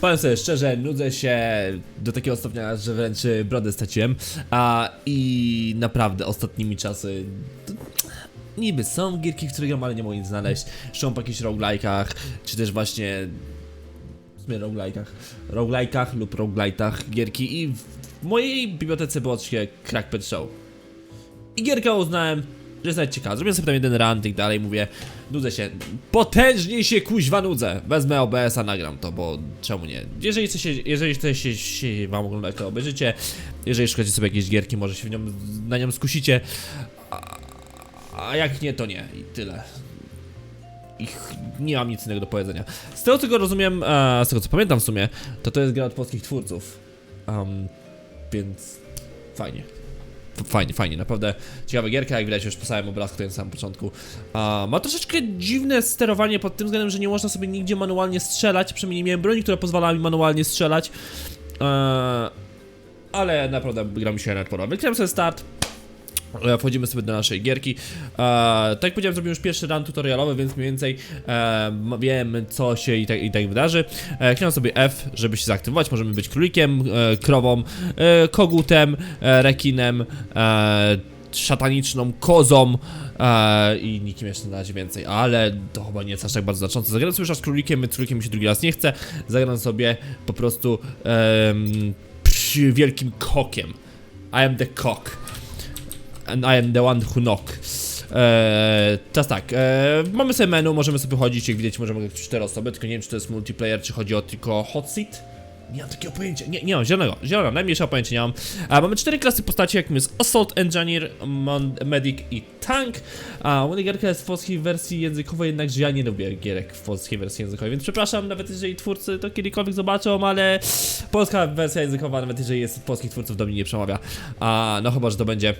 powiem sobie szczerze, nudzę się do takiego stopnia, że wręcz brodę straciłem. A i naprawdę ostatnimi czasy. Niby są gierki, które gram, ale nie mogę znaleźć. Szą po jakichś roguelike'ach, czy też właśnie w sumie roguelike'ach, roguelike'ach lub roguelite'ach gierki i w mojej bibliotece było oczywiście Crackpad Show. I gierkę uznałem, że jest nawet ciekawa. Zrobiłem sobie tam jeden run i dalej mówię, nudzę się, potężnie się kuźwa nudzę. Wezmę OBS-a, nagram to, bo czemu nie? Jeżeli chcecie, jeżeli chcecie się wam oglądać, to obejrzycie. Jeżeli szukacie sobie jakiejś gierki, może się w nią, na nią skusicie. A, a jak nie, to nie. I tyle. Ich nie mam nic innego do powiedzenia. Z tego co rozumiem, e, z tego co pamiętam w sumie, to to jest gra od polskich twórców. Um, więc fajnie. Fajnie, fajnie, naprawdę ciekawa gierka, jak widać już po samym obrazku na samym początku. A, ma troszeczkę dziwne sterowanie pod tym względem, że nie można sobie nigdzie manualnie strzelać, przynajmniej nie miałem broni, która pozwalała mi manualnie strzelać. E, ale naprawdę gra mi się nawet podoba. Wykryłem sobie start, Wchodzimy sobie do naszej gierki. E, tak jak powiedziałem, zrobiłem już pierwszy run tutorialowy, więc mniej więcej e, wiem, co się i tak, i tak wydarzy. E, sobie F, żeby się zaaktywować. Możemy być królikiem, e, krową, e, kogutem, e, rekinem, e, szataniczną kozą. E, I nikim jeszcze na razie więcej, ale to chyba nie jest aż tak bardzo znaczące. Zagram sobie już raz królikiem, więc królikiem mi się drugi raz nie chce. Zagram sobie po prostu przy wielkim kokiem. I am the cock and I am the one who knock. Eee, teraz tak, eee, mamy sobie menu, możemy sobie chodzić, jak widać możemy grać cztery osoby, tylko nie wiem czy to jest multiplayer, czy chodzi o tylko hot seat. Nie mam takiego pojęcia, nie, nie mam zielonego, zielonego, najmniejszego pojęcia nie mam. A mamy cztery klasy postaci, jakim jest Assault Engineer, Mon Medic i Tank. A u mnie gierka jest w polskiej wersji językowej, jednakże ja nie lubię gierek w polskiej wersji językowej, więc przepraszam, nawet jeżeli twórcy to kiedykolwiek zobaczą, ale polska wersja językowa, nawet jeżeli jest polskich twórców, do mnie nie przemawia. A no chyba, że to będzie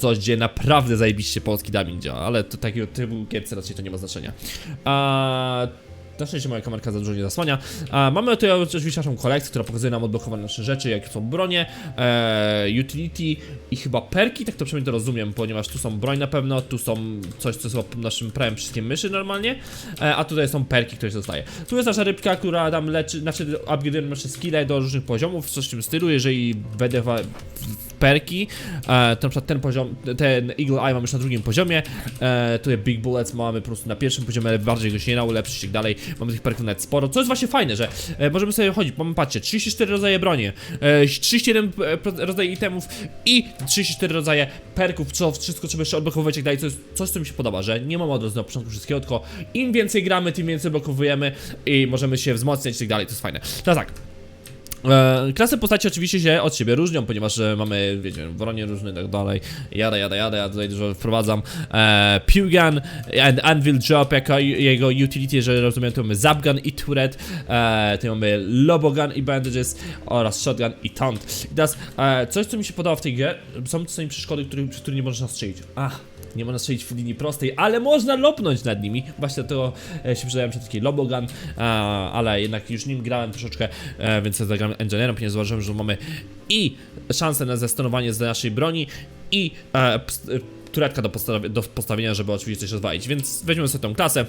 coś, gdzie naprawdę zajebiście polski dubbing działa, ale to takiego typu gierce raczej to nie ma znaczenia. A na szczęście moja kamerka za dużo nie zasłania. A, mamy tutaj oczywiście naszą kolekcję, która pokazuje nam odblokowane nasze rzeczy, jak są bronie, e, utility i chyba perki, tak to przynajmniej to rozumiem, ponieważ tu są broń na pewno, tu są coś, co jest naszym prawym przyciskiem myszy normalnie, e, a tutaj są perki, które się dostaje. Tu jest nasza rybka, która nam leczy, znaczy upgrade'ujemy nasze skille do różnych poziomów, coś w tym stylu, jeżeli w perki, e, to na przykład ten poziom, ten Eagle Eye mamy już na drugim poziomie, e, tutaj Big Bullets mamy po prostu na pierwszym poziomie, ale bardziej go się nie da ulepszyć i tak dalej, mamy tych perków nawet sporo, co jest właśnie fajne, że e, możemy sobie chodzić, mamy patrzcie, 34 rodzaje broni, e, 31 pro- rodzaje itemów i 34 rodzaje perków, co wszystko trzeba jeszcze odblokowywać i tak dalej, co jest coś, co mi się podoba, że nie mamy od razu na początku wszystkiego, tylko im więcej gramy, tym więcej blokowujemy i możemy się wzmocniać i tak dalej, to jest fajne. Teraz tak, E, klasy postaci oczywiście się od siebie różnią, ponieważ e, mamy, wiecie, bronie różne i tak dalej. Jada, jada, jada, ja tutaj dużo wprowadzam. E, Pewgun and Anvil Drop jako jego utility, jeżeli rozumiem, to mamy Zapgun i Turret. E, mamy Lobogun i Bandages oraz Shotgun i Taunt. I teraz e, coś, co mi się podoba w tej grze, są czasami przeszkody, których, których nie można strzelić. Ach, nie można strzelić w linii prostej, ale można lopnąć nad nimi. Właśnie tego e, się przydałem przed taki Lobogun, e, ale jednak już nim grałem troszeczkę, e, więc ja zagram Engineerem, ponieważ zauważyłem, że mamy i szansę na zastonowanie z naszej broni i e, e, turetka do, do postawienia, żeby oczywiście coś rozwalić, więc weźmiemy sobie tą klasę.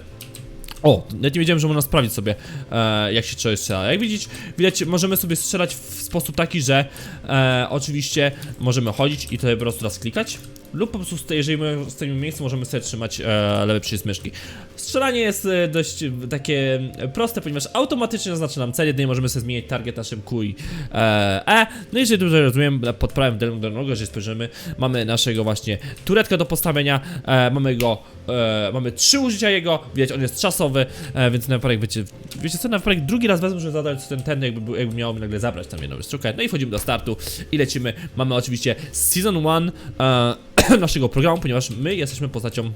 O, nawet nie wiedziałem, że można sprawdzić sobie, e, jak się czegoś strzela. Jak widzieć, widać, możemy sobie strzelać w sposób taki, że e, oczywiście możemy chodzić i tutaj po prostu raz klikać, lub po prostu, jeżeli my stoimy w miejscu, możemy sobie trzymać e, lewy przycisk myszki. Strzelanie jest e, dość takie proste, ponieważ automatycznie zaznacza nam cel, jedynie możemy sobie zmienić target naszym Q i e, E. No i jeżeli dobrze rozumiem, pod prawym dolnego, jeżeli spojrzymy, mamy naszego właśnie turetka do postawienia, e, mamy go, e, mamy trzy użycia jego, widać, on jest czasowy, e, więc na wypadek, wiecie, wiecie co, na wypadek drugi raz wezmę, żeby zadać ten, ten jakby, jakby miało mi nagle zabrać tam jedną sztukę, no i wchodzimy do startu i lecimy, mamy oczywiście Season 1 e, naszego programu, ponieważ my jesteśmy postacią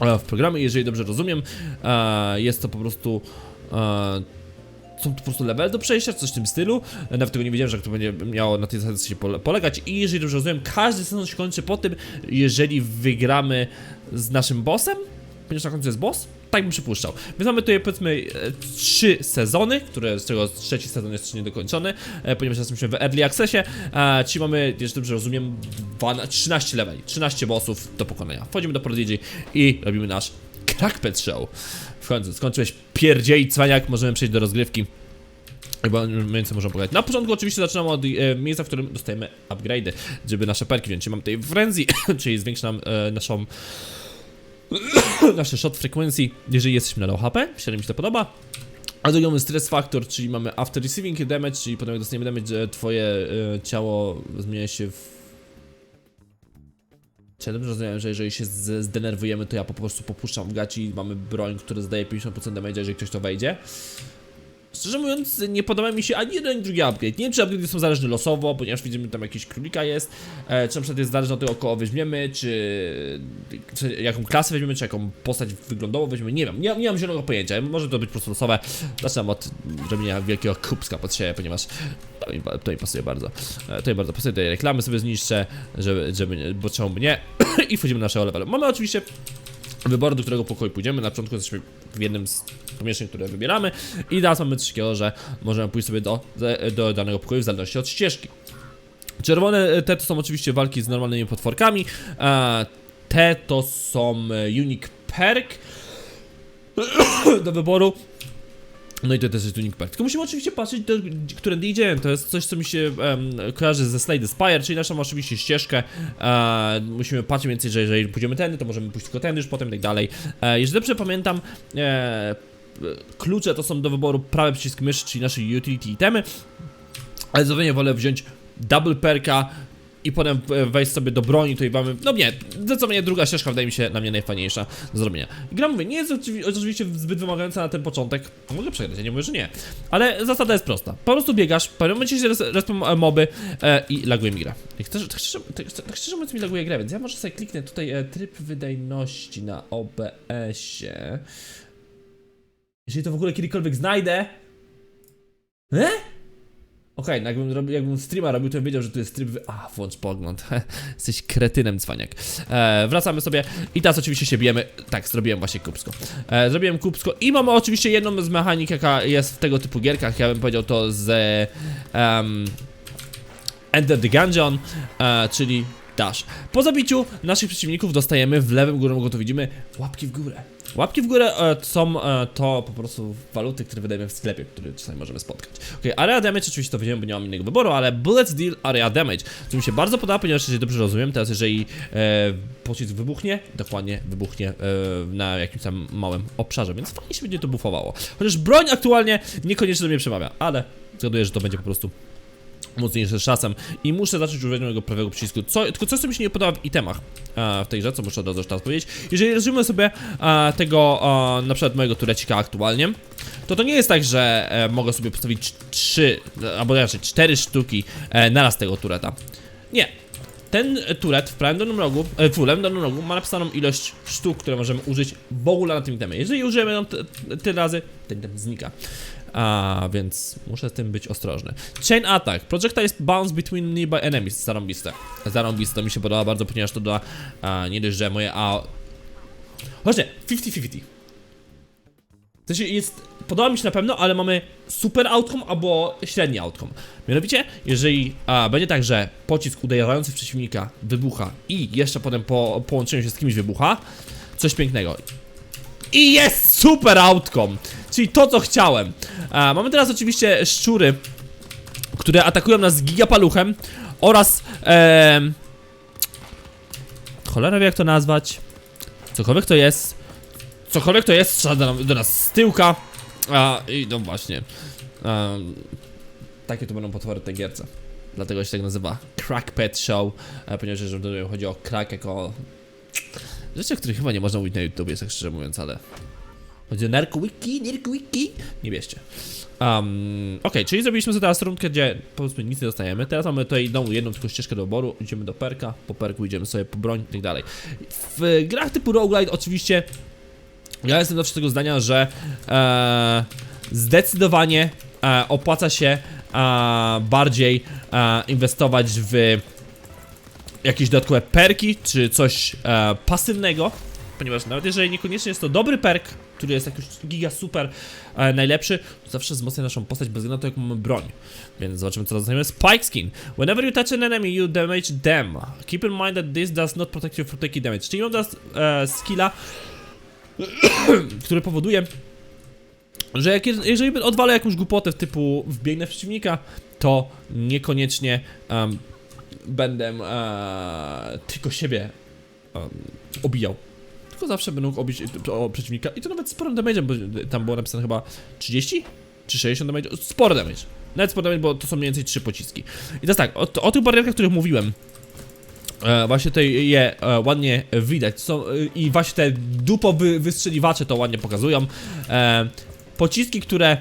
e, w programie, jeżeli dobrze rozumiem, e, jest to po prostu e, są to po prostu level do przejścia, coś w tym stylu. Nawet tego nie wiedziałem, że to będzie miało na tej zasadzie się pole- polegać. I jeżeli dobrze rozumiem, każdy sezon się kończy po tym, jeżeli wygramy z naszym bossem, ponieważ na końcu jest boss, tak bym przypuszczał. Więc mamy tutaj powiedzmy e, trzy sezony, które z czego trzeci sezon jest jeszcze niedokończony, e, ponieważ jesteśmy w Early Accessie, czyli mamy, jeżeli dobrze rozumiem, 12, 13 leveli, 13 bossów do pokonania. Wchodzimy do Prodigy i robimy nasz Crackpad Show. W końcu, skończyłeś pierdziej cwaniak, możemy przejść do rozgrywki. Chyba więcej możemy pogadać. Na początku oczywiście zaczynamy od e, miejsca, w którym dostajemy upgrade'y, żeby nasze perki wziąć. Mam tutaj frenzy, czyli zwiększa nam e, naszą nasze shot frequency, jeżeli jesteśmy na low HP, średnio mi się to podoba. A drugi mamy stress factor, czyli mamy after receiving damage, czyli potem jak dostaniemy damage, że twoje e, ciało zmienia się w... Czy ja dobrze rozumiem, że jeżeli się zdenerwujemy, to ja po prostu popuszczam w gaci i mamy broń, która zdaje 50% damage, jeżeli ktoś to wejdzie. Szczerze mówiąc, nie podoba mi się ani jeden, ani drugi upgrade. Nie wiem, czy upgrade są zależne losowo, ponieważ widzimy tam jakiś królika jest, e, czy na przykład jest zależne od tego, kogo weźmiemy, czy, czy jaką klasę weźmiemy, czy jaką postać wyglądową weźmiemy, nie wiem, nie, nie mam zielonego pojęcia, może to być po prostu losowe. Zaczynam od robienia wielkiego kubska pod siebie, ponieważ to mi, to mi pasuje bardzo. E, to mi bardzo pasuje, tej reklamy sobie zniszczę, żeby, żeby bo czemu nie, i wchodzimy na naszego levelu. Mamy oczywiście wyboru, do którego pokoju pójdziemy. Na początku jesteśmy w jednym z pomieszczeń, które wybieramy i teraz mamy coś takiego, że możemy pójść sobie do, do danego pokoju w zależności od ścieżki. Czerwone te to są oczywiście walki z normalnymi potworkami, a te to są e, unique perk do wyboru. No i to też jest unique perk. Tylko musimy oczywiście patrzeć, do, którędy idziemy. To jest coś, co mi się em, kojarzy ze Slade Spire, czyli naszą oczywiście ścieżkę. E, musimy patrzeć więcej, że jeżeli pójdziemy tędy, to możemy pójść tylko tędy, już potem i tak dalej. E, jeżeli dobrze pamiętam, e, klucze to są do wyboru prawy przycisk myszy, czyli nasze utility itemy. Ale zdecydowanie wolę wziąć double perka i potem e, wejść sobie do broni, tutaj mamy, no nie, zdecydowanie druga ścieżka wydaje mi się na mnie najfajniejsza do zrobienia. Gra mówię, nie jest oczywi- oczywiście zbyt wymagająca na ten początek, mogę przegrać, ja nie mówię, że nie, ale zasada jest prosta, po prostu biegasz, w pewnym momencie się res- respią e, moby e, i laguje mi gra. Tak, szczerze, tak, szczerze mówiąc mi laguje grę, więc ja może sobie kliknę tutaj e, tryb wydajności na OBS-ie. Jeżeli to w ogóle kiedykolwiek znajdę. E? Okej, no jakbym, jakbym streama robił, to bym wiedział, że tu jest tryb. wy- A, włącz pogląd. Jesteś kretynem, cwaniak. E, wracamy sobie i teraz oczywiście się bijemy. Tak, zrobiłem właśnie kubsko. E, zrobiłem kubsko i mamy oczywiście jedną z mechanik, jaka jest w tego typu gierkach. Ja bym powiedział to z. em, Enter the Gungeon, e, czyli dash. Po zabiciu naszych przeciwników dostajemy w lewym górnym rogu, to widzimy łapki w górę. Łapki w górę e, są e, to po prostu waluty, które wydajemy w sklepie, które czasami możemy spotkać. Ok, area damage oczywiście to weźmiemy, bo nie mam innego wyboru, ale bullets deal area damage, co mi się bardzo podoba, ponieważ jeżeli dobrze rozumiem, teraz jeżeli e, pocisk wybuchnie, dokładnie wybuchnie e, na jakimś tam małym obszarze, więc fajnie się będzie to buffowało. Chociaż broń aktualnie niekoniecznie do mnie przemawia, ale zgaduję, że to będzie po prostu mocniejszy z czasem i muszę zacząć używać mojego prawego przycisku. Co, tylko coś, co mi się nie podoba w itemach e, w tej grze, co muszę od razu teraz powiedzieć. Jeżeli rozumiem sobie e, tego, e, na przykład mojego turecika aktualnie, to to nie jest tak, że e, mogę sobie postawić trzy, albo raczej cztery sztuki e, naraz tego tureta. Nie. Ten turet w prawym dolnym rogu, e, w lewym dolnym rogu ma napisaną ilość sztuk, które możemy użyć w ogóle na tym itemie. Jeżeli użyjemy ją tyle razy, ten item znika. A, więc muszę z tym być ostrożny. Chain Attack. Projectile bounce between nearby enemies. Zarąbiste. Zarąbiste, to mi się podoba bardzo, ponieważ to da a, nie dość, że moje A... Chodźcie, 50-50. To się jest... Podoba mi się na pewno, ale mamy super outcome albo średni outcome. Mianowicie, jeżeli a, będzie tak, że pocisk uderzający w przeciwnika wybucha i jeszcze potem po połączeniu się z kimś wybucha, coś pięknego. I jest super outcome! Czyli to, co chciałem. A, mamy teraz oczywiście szczury, które atakują nas gigapaluchem oraz... em, cholera wie jak to nazwać. Cokolwiek to jest. Cokolwiek to jest, strzela do, nas z tyłka. A, i no właśnie. Em, takie to będą potwory tej gierce. Dlatego się tak nazywa Crack Pet Show, e, ponieważ że tutaj chodzi o crack jako... Rzeczy, o których chyba nie można mówić na YouTubie, tak szczerze mówiąc, ale... Chodzi o narkowiki, narkowiki. Nie bierzcie. Um, Okej, czyli zrobiliśmy sobie teraz rundkę, gdzie powiedzmy nic nie dostajemy. Teraz mamy tutaj jedną, jedną tylko ścieżkę do oboru. Idziemy do perka, po perku idziemy sobie po broń i tak dalej. W grach typu roguelite oczywiście ja jestem zawsze tego zdania, że e, zdecydowanie e, opłaca się e, bardziej e, inwestować w jakieś dodatkowe perki, czy coś e, pasywnego, ponieważ nawet jeżeli niekoniecznie jest to dobry perk, który jest jakiś giga super e, najlepszy, to zawsze wzmocnia naszą postać bez względu na to, jak mamy broń. Więc zobaczymy, co dostaniemy. Spike skin. Whenever you touch an enemy, you damage them. Keep in mind that this does not protect you from taking damage. Czyli mam teraz e, skilla, który powoduje, że jak, jeżeli odwalę jakąś głupotę typu wbiegnę w przeciwnika, to niekoniecznie em, będę e, tylko siebie em, obijał. Tylko zawsze mógł obić o przeciwnika i to nawet sporym damage'em, bo tam było napisane chyba 30 czy 60 damage, sporo damage. Nawet sporo damage, bo to są mniej więcej 3 pociski. I teraz tak, o, o tych barierkach, o których mówiłem, E, właśnie tutaj je e, ładnie widać. Są, e, I właśnie te dupo wy, wystrzeliwacze to ładnie pokazują. E, pociski, które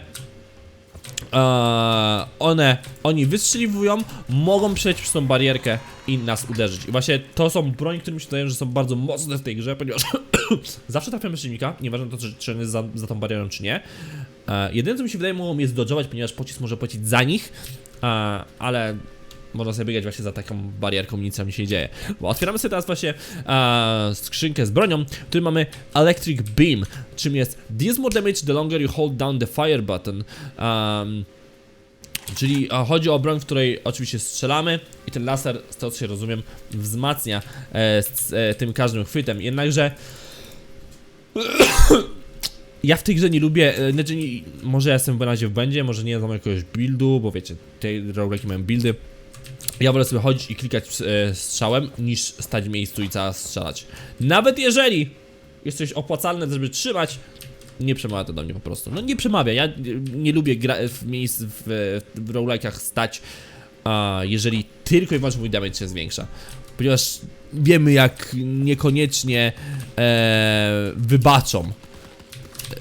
e, one, oni wystrzeliwują, mogą przejść przez tą barierkę i nas uderzyć. I właśnie to są broń, które mi się wydają, że są bardzo mocne w tej grze, ponieważ zawsze trafiamy przeciwnika, nieważne to, czy, czy on jest za, za tą barierą, czy nie. E, jedyne, co mi się wydaje, mogą jest dodżować, ponieważ pocisk może polecieć za nich, e, ale można sobie biegać właśnie za taką barierką, nic tam nie się dzieje. Bo otwieramy sobie teraz właśnie e, skrzynkę z bronią, której mamy Electric Beam, czym jest Deals more damage the longer you hold down the fire button. Um, Czyli e, chodzi o broń, w której oczywiście strzelamy i ten laser, z tego co się rozumiem, wzmacnia e, z e, tym każdym chwytem. Jednakże ja w tej grze nie lubię, e, znaczy nie, może ja jestem w razie w błędzie, może nie znam jakiegoś buildu, bo wiecie, te roguelike'i mają buildy. Ja wolę sobie chodzić i klikać e, strzałem, niż stać w miejscu i cały strzelać. Nawet jeżeli jest coś opłacalne, żeby trzymać, nie przemawia to do mnie po prostu. No nie przemawia, ja nie, nie lubię gra w miejsc w, w roguelike'ach stać, a jeżeli tylko i wyłącznie mój damage się zwiększa. Ponieważ wiemy jak niekoniecznie e, wybaczą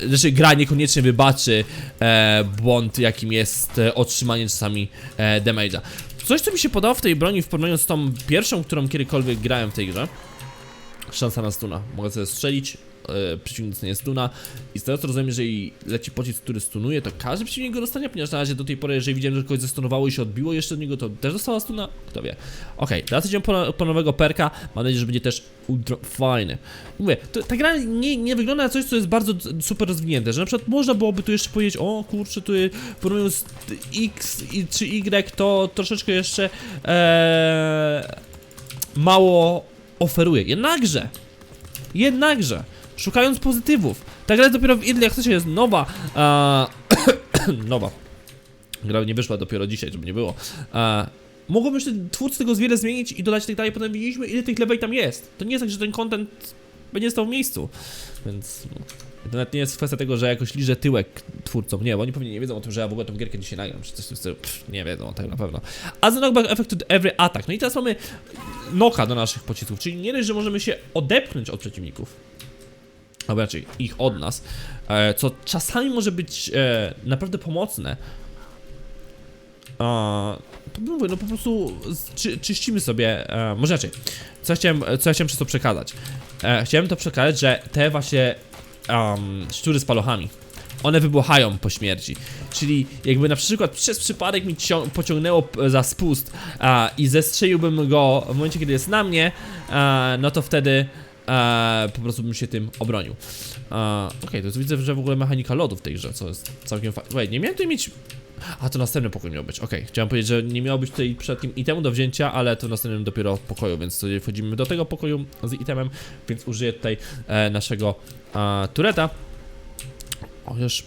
znaczy gra niekoniecznie wybaczy e, błąd, jakim jest e, otrzymanie czasami e, damage'a. Coś, co mi się podoba w tej broni w porównaniu z tą pierwszą, którą kiedykolwiek grałem w tej grze. Szansa na stuna. Mogę sobie strzelić, e, przeciwnik dostanie stuna i z tego co rozumiem, jeżeli leci pocisk, który stunuje, to każdy przeciwnik go dostanie, ponieważ na razie do tej pory, jeżeli widziałem, że kogoś zestunowało i się odbiło jeszcze od niego, to też dostała stuna? Kto wie. Okej, teraz idziemy po, po nowego perka, mam nadzieję, że będzie też ultra fajny. Mówię, to, ta gra nie, nie wygląda na coś, co jest bardzo super rozwinięte, że na przykład można byłoby tu jeszcze powiedzieć, o kurczę, tu porównując X i, czy Y, to troszeczkę jeszcze e, mało oferuje. Jednakże, jednakże, szukając pozytywów, ta gra jest dopiero w ile, jak chcecie, jest nowa, a, nowa. Gra nie wyszła dopiero dzisiaj, żeby nie było. A, mogą twórcy tego wiele zmienić i dodać tak dalej, potem widzieliśmy ile tych leveli tam jest. To nie jest tak, że ten content będzie stał w miejscu, więc no, to nawet nie jest kwestia tego, że jakoś liżę tyłek twórcom, nie, bo oni pewnie nie wiedzą o tym, że ja w ogóle tą gierkę dzisiaj nagram, czy coś w tym Pff, nie wiedzą tak na pewno. A the knockback effect to every attack, no i teraz mamy noka do naszych pocisków, czyli nie dość, że możemy się odepchnąć od przeciwników, albo raczej ich od nas, e, co czasami może być e, naprawdę pomocne, to mówię, no po prostu czy, czyścimy sobie, e, może raczej, co ja chciałem, co ja chciałem przez to przekazać? Chciałem to przekazać, że te właśnie um, szczury z palochami, one wybuchają po śmierci. Czyli jakby na przykład przez przypadek mi cią- pociągnęło za spust a, i zestrzeliłbym go w momencie, kiedy jest na mnie, a, no to wtedy a, po prostu bym się tym obronił. A, Okej, to jest widzę, że w ogóle mechanika lodu w tej grze, co jest całkiem fajne. Wait, nie miałem tutaj mieć... A, to następny pokój miał być, okej. Chciałem powiedzieć, że nie miało być tutaj przypadkiem itemu do wzięcia, ale to w następnym dopiero pokoju, więc sobie wchodzimy do tego pokoju z itemem, więc użyję tutaj e, naszego e, tureta. O, już...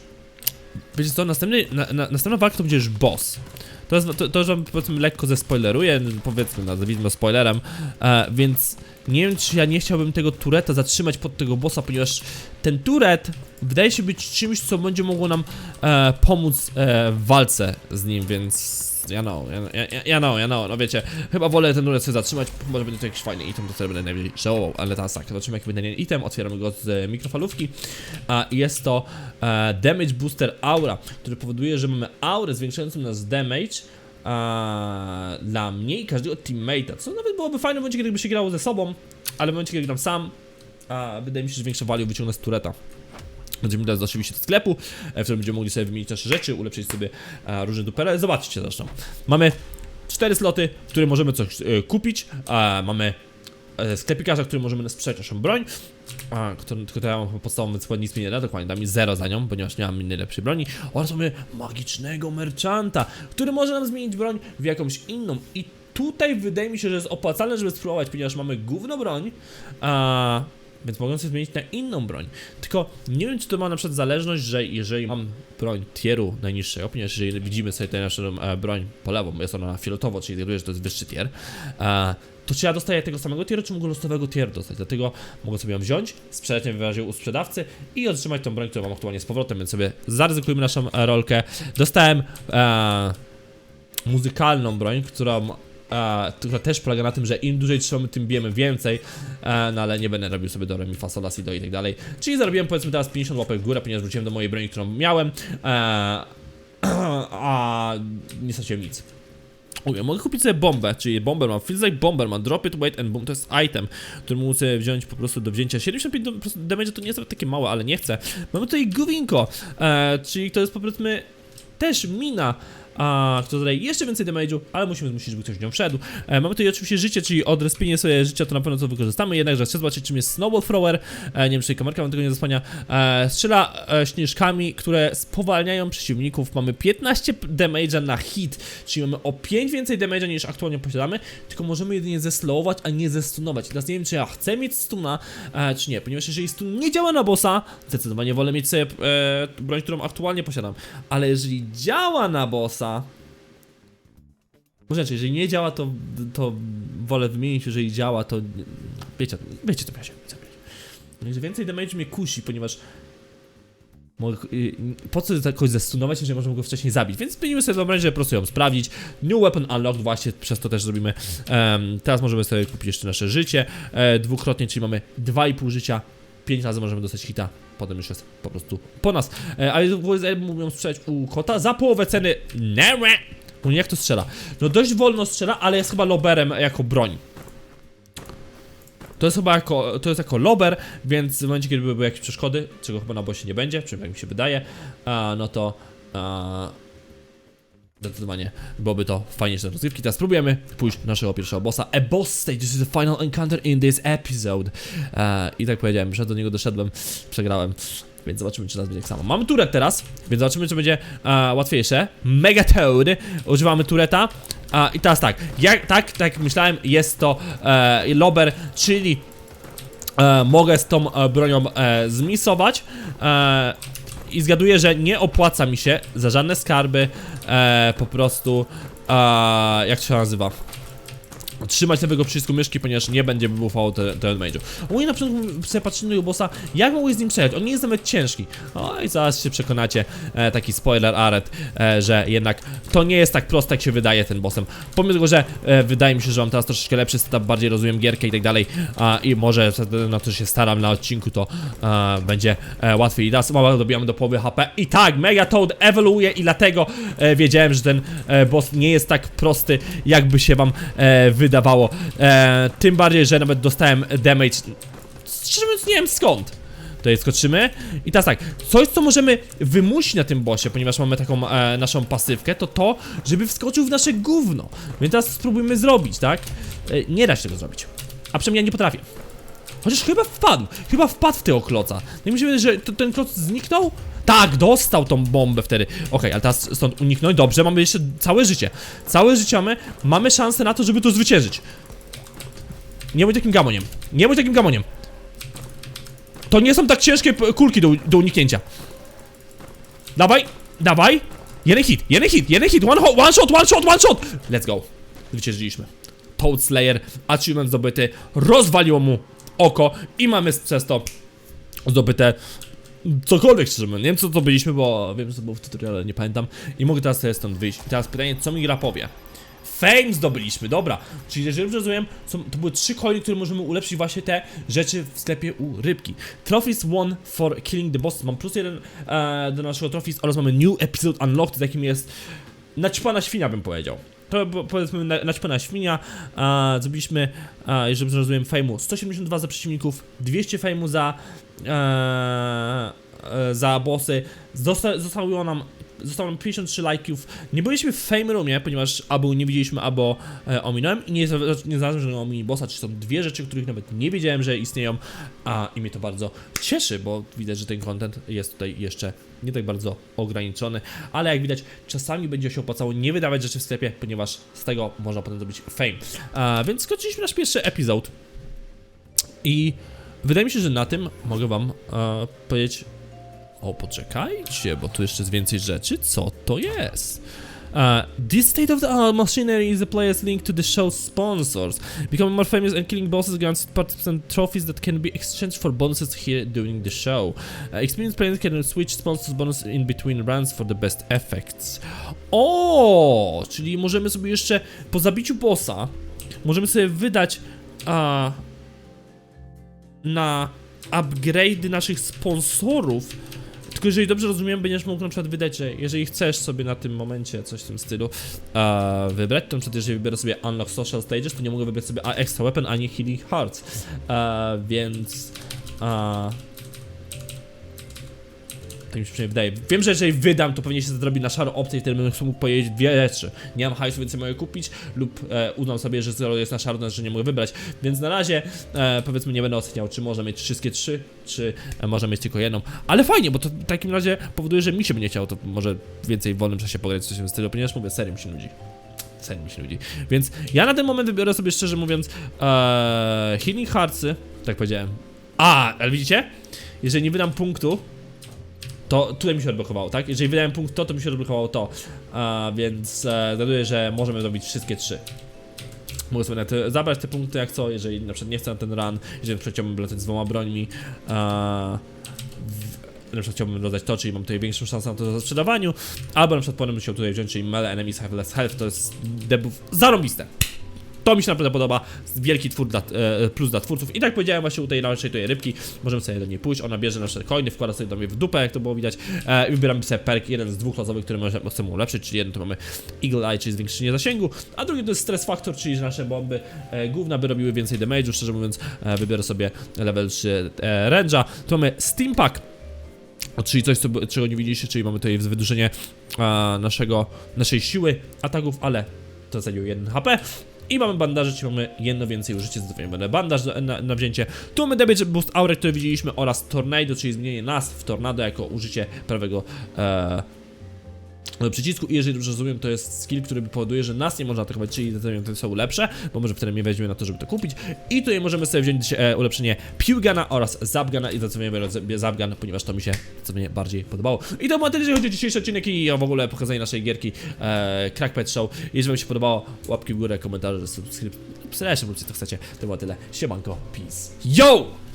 Wiecie co, następny, na, na, następna walka to będzie już boss. To, jest, to, to że powiedzmy lekko zespoileruję, powiedzmy, nazwijmy spoilerem, e, więc nie wiem, czy ja nie chciałbym tego tureta zatrzymać pod tego bossa, ponieważ ten turet wydaje się być czymś, co będzie mogło nam e, pomóc e, w walce z nim, więc ja know, ja, ja, ja know, no wiecie, chyba wolę ten turet sobie zatrzymać, chyba że będzie to jakiś fajny item, to wtedy będę najmniej żałował, ale teraz tak, zobaczymy jaki będzie ten item, otwieramy go z e, mikrofalówki, a jest to e, Damage Booster Aura, który powoduje, że mamy aurę zwiększającą nas damage, a, dla mnie i każdego teammate'a, co nawet byłoby fajne w momencie, gdyby się grało ze sobą, ale w momencie, kiedy gram sam, a, wydaje mi się, że większe value wyciągnę z tureta. Będziemy teraz oczywiście do sklepu, e, w którym będziemy mogli sobie wymienić nasze rzeczy, ulepszyć sobie e, różne dupery. Zobaczcie zresztą. Mamy cztery sloty, w których możemy coś e, kupić. Mamy sklepikarza, który możemy sprzedać naszą broń. A, który, tylko ja mam skład nic mi nie da, dokładnie, da mi zero za nią, ponieważ nie mam innej lepszej broni. Oraz mamy magicznego merchanta, który może nam zmienić broń w jakąś inną. I tutaj wydaje mi się, że jest opłacalne, żeby spróbować, ponieważ mamy gówno broń, a więc mogę sobie zmienić na inną broń. Tylko nie wiem, czy to ma na przykład zależność, że jeżeli mam broń tieru najniższego, ponieważ jeżeli widzimy sobie tę naszą e, broń po lewo, jest ona fioletowo, czyli zgaduje, że to jest wyższy tier, e, to czy ja dostaję tego samego tieru, czy mogę losowego tieru dostać? Dlatego mogę sobie ją wziąć, sprzedać najwyraźniej u sprzedawcy i otrzymać tą broń, którą mam aktualnie z powrotem, więc sobie zaryzykujmy naszą rolkę. Dostałem e, muzykalną broń, która, która też polega na tym, że im dłużej trzymamy, tym bijemy więcej, no ale nie będę robił sobie do remi, fa, sol, la, si, do i tak dalej. Czyli zarobiłem powiedzmy teraz 50 łapek w górę, ponieważ wróciłem do mojej broni, którą miałem, a nie straciłem nic. Mówię, mogę kupić sobie bombę, czyli Bomberman, feels like Bomberman, drop it, wait and boom, to jest item, który sobie wziąć po prostu do wzięcia. 75 do, po prostu damage to nie jest takie małe, ale nie chcę. Mamy tutaj Gówinko, e, czyli to jest powiedzmy też mina, a, która zadaje jeszcze więcej damage'u, ale musimy zmusić, żeby ktoś w nią wszedł. E, mamy tutaj oczywiście życie, czyli odrespienie sobie życia, to na pewno to wykorzystamy, jednakże chcę zobaczyć czym jest Snowball Thrower, e, nie wiem czy kamerka mam tego nie zasłania, e, strzela e, śnieżkami, które spowalniają przeciwników, mamy 15 damage'a na hit, czyli mamy o 5 więcej damage'a niż aktualnie posiadamy, tylko możemy jedynie zeslowować, a nie zestunować. Teraz nie wiem czy ja chcę mieć stuna, e, czy nie, ponieważ jeżeli stun nie działa na bossa, zdecydowanie wolę mieć sobie e, broń, którą aktualnie posiadam, ale jeżeli działa na bossa, może inaczej, jeżeli nie działa, to, to wolę wymienić, jeżeli działa, to wiecie, wiecie co się. Także więcej damage mnie kusi, ponieważ y, po co jakoś zestunować, jeżeli możemy go wcześniej zabić, więc zmienimy sobie wyobraźnię, żeby po prostu ją sprawdzić. New Weapon Unlocked, właśnie przez to też zrobimy. em, teraz możemy sobie kupić jeszcze nasze życie e, dwukrotnie, czyli mamy 2,5 życia, 5 razy możemy dostać hita, potem już jest po prostu po nas. E, ale mówią sprzedać u kota za połowę ceny. Nie, no jak to strzela? No dość wolno strzela, ale jest chyba loberem jako broń. To jest chyba jako, to jest jako lober, więc w momencie, kiedy były jakieś przeszkody, czego chyba na bossie nie będzie, przynajmniej jak mi się wydaje, a, no to a, zdecydowanie byłoby to fajniejsze rozgrywki. Teraz spróbujemy pójść naszego pierwszego bossa. A boss stage, this is the final encounter in this episode. E, I tak powiedziałem, że do niego doszedłem, przegrałem. Więc zobaczymy, czy nas będzie tak samo. Mamy turet teraz, więc zobaczymy, czy będzie e, łatwiejsze. Mega Toad. Używamy tureta. A, I teraz tak, jak, tak, tak myślałem, jest to e, lober, czyli e, mogę z tą e, bronią e, zmisować. E, I zgaduję, że nie opłaca mi się za żadne skarby e, po prostu. E, jak to się nazywa? Trzymać lewego przycisku myszki, ponieważ nie będzie bufował ten te damage'u. U mnie na przykład sobie patrzymy na bossa, jak mogę z nim przejechać? On nie jest nawet ciężki. No i zaraz się przekonacie, e, taki spoiler aret, e, że jednak to nie jest tak proste, jak się wydaje ten bossem. Pomimo tego, że e, wydaje mi się, że mam teraz troszeczkę lepszy setup, bardziej rozumiem gierkę i tak dalej a, i może na to że się staram na odcinku, to e, będzie e, łatwiej. I teraz mała dobijamy do połowy HP i tak, Mega Toad ewoluuje i dlatego e, wiedziałem, że ten e, boss nie jest tak prosty, jakby się wam e, wydawało. E, tym bardziej, że nawet dostałem damage. Szczerze mówiąc, nie wiem skąd. Tutaj skoczymy. I teraz tak, coś co możemy wymusić na tym bossie, ponieważ mamy taką e, naszą pasywkę, to to, żeby wskoczył w nasze gówno. Więc teraz spróbujmy zrobić, tak? E, nie da się tego zrobić. A przynajmniej ja nie potrafię. Chociaż chyba wpadł, chyba wpadł w tego kloca. Nie myślimy, że to, ten kloc zniknął? Tak, dostał tą bombę wtedy. Okej, ale teraz stąd uniknąć. Dobrze, mamy jeszcze całe życie. Całe życie mamy. Mamy szansę na to, żeby to zwyciężyć. Nie bądź takim gamoniem. Nie bądź takim gamoniem. To nie są tak ciężkie kulki do, do uniknięcia. Dawaj, dawaj. Jeden hit, jeden hit, jeden hit. One, one shot, one shot, one shot. Let's go. Zwyciężyliśmy. Toad Slayer, achievement zdobyty, rozwaliło mu oko i mamy przez to zdobyte cokolwiek szczerze mówiąc. Nie wiem co to byliśmy, bo wiem, to było w tutoriale, nie pamiętam. I mogę teraz sobie stąd wyjść. I teraz pytanie, co mi gra powie? Fame zdobyliśmy, dobra. Czyli jeżeli rozumiem, są, to były trzy coiny, które możemy ulepszyć właśnie te rzeczy w sklepie u rybki. Trophies won for killing the boss. Mam plus jeden e, do naszego trophies oraz mamy new episode unlocked, jakim jest naćpana świnia bym powiedział. Po- powiedzmy na- naćpana świnia, a, zrobiliśmy, a, jeżeli dobrze rozumiem, fejmu 172 za przeciwników, 200 fejmu za, e, e, za bossy, Zosta, zostało nam Zostało nam 53 lajków. Nie byliśmy w Fame Roomie, ponieważ albo nie widzieliśmy, albo e, ominąłem i nie, nie znalazłem żadnego mini bossa, czy są dwie rzeczy, których nawet nie wiedziałem, że istnieją, a i mnie to bardzo cieszy, bo widać, że ten content jest tutaj jeszcze nie tak bardzo ograniczony, ale jak widać, czasami będzie się opłacało nie wydawać rzeczy w sklepie, ponieważ z tego można potem zrobić fame. A, więc skończyliśmy nasz pierwszy epizod i wydaje mi się, że na tym mogę wam e, powiedzieć. O, poczekajcie, bo tu jeszcze jest więcej rzeczy. Co to jest? Uh, this state of the art machinery is a player's link to the show's sponsors. Becoming more famous and killing bosses grants participant trophies that can be exchanged for bonuses here during the show. Uh, experienced players can switch sponsors bonus in between runs for the best effects. O, czyli możemy sobie jeszcze po zabiciu bossa możemy sobie wydać a, na upgrade'y naszych sponsorów. Tylko jeżeli dobrze rozumiem, będziesz mógł na przykład wydać, że jeżeli chcesz sobie na tym momencie coś w tym stylu e, wybrać, to na przykład jeżeli wybiorę sobie Unlock Social Stages, to nie mogę wybrać sobie a Extra Weapon ani Healing Hearts. E, więc... E, tak mi się przynajmniej wydaje. Wiem, że jeżeli wydam, to pewnie się zrobi na szarą opcję i wtedy będę mógł powiedzieć dwie rzeczy. Nie mam hajsu, więc mogę kupić, lub e, uznam sobie, że skoro jest na szaro, znaczy, że nie mogę wybrać. Więc na razie, e, powiedzmy, nie będę oceniał, czy może mieć wszystkie trzy, czy e, może mieć tylko jedną. Ale fajnie, bo to w takim razie powoduje, że mi się będzie chciało, to może więcej w wolnym czasie pograć coś w stylu, ponieważ mówię, serio mi się nudzi. Serio mi się nudzi. Więc ja na ten moment wybiorę sobie, szczerze mówiąc, e, Healing Heartsy, tak powiedziałem. A, ale widzicie? Jeżeli nie wydam punktu, to tutaj mi się odblokowało, tak? Jeżeli wydałem punkt to, to mi się odblokowało to. A, więc e, że możemy zrobić wszystkie trzy. Mogę sobie nawet e, zabrać te punkty jak co, jeżeli na przykład nie chcę na ten run, jeżeli chciałbym latać z dwoma brońmi. A, na przykład chciałbym dodać to, czyli mam tutaj większą szansę na to za sprzedawaniu, albo na przykład powinienem się tutaj wziąć, czyli melee enemies have less health, to jest debuff zarąbiste. To mi się naprawdę podoba, wielki twór dla, e, plus dla twórców. I tak powiedziałem właśnie u tej naszej tej rybki, możemy sobie do niej pójść, ona bierze nasze coiny, wkłada sobie do mnie w dupę, jak to było widać. E, i wybieramy sobie perk, jeden z dwóch losowych, który możemy, chcemy ulepszyć, czyli jeden to mamy Eagle Eye, czyli zwiększenie zasięgu, a drugi to jest Stress Factor, czyli że nasze bomby e, główne by robiły więcej damage'u, szczerze mówiąc e, wybiorę sobie level 3 e, range'a, tu mamy Steam Pack, Czyli coś, co, czego nie widzieliście, czyli mamy tutaj wydłużenie a, naszego, naszej siły ataków, ale to zajęło 1 HP. I mamy bandaże, czyli mamy jedno więcej użycie, zdecydowanie będę bandaż na, na, na wzięcie. Tu mamy damage boost aurę, który widzieliśmy oraz tornado, czyli zmienienie nas w tornado jako użycie prawego e, przycisku i jeżeli dobrze rozumiem, to jest skill, który powoduje, że nas nie można atakować, czyli te są lepsze, bo może wtedy nie weźmiemy na to, żeby to kupić. I tutaj możemy sobie wziąć e, ulepszenie Pewgana oraz Zapgana i zdecydowanie biorę Zapgan, ponieważ to mi się zdecydowanie bardziej podobało. I to było tyle, jeżeli chodzi o dzisiejszy odcinek i w ogóle pokazanie naszej gierki e, Crackpad Show. Jeżeli wam się podobało, łapki w górę, komentarze, subskrypcje, róbcie co chcecie. To było tyle. Siemanko, peace. Yo!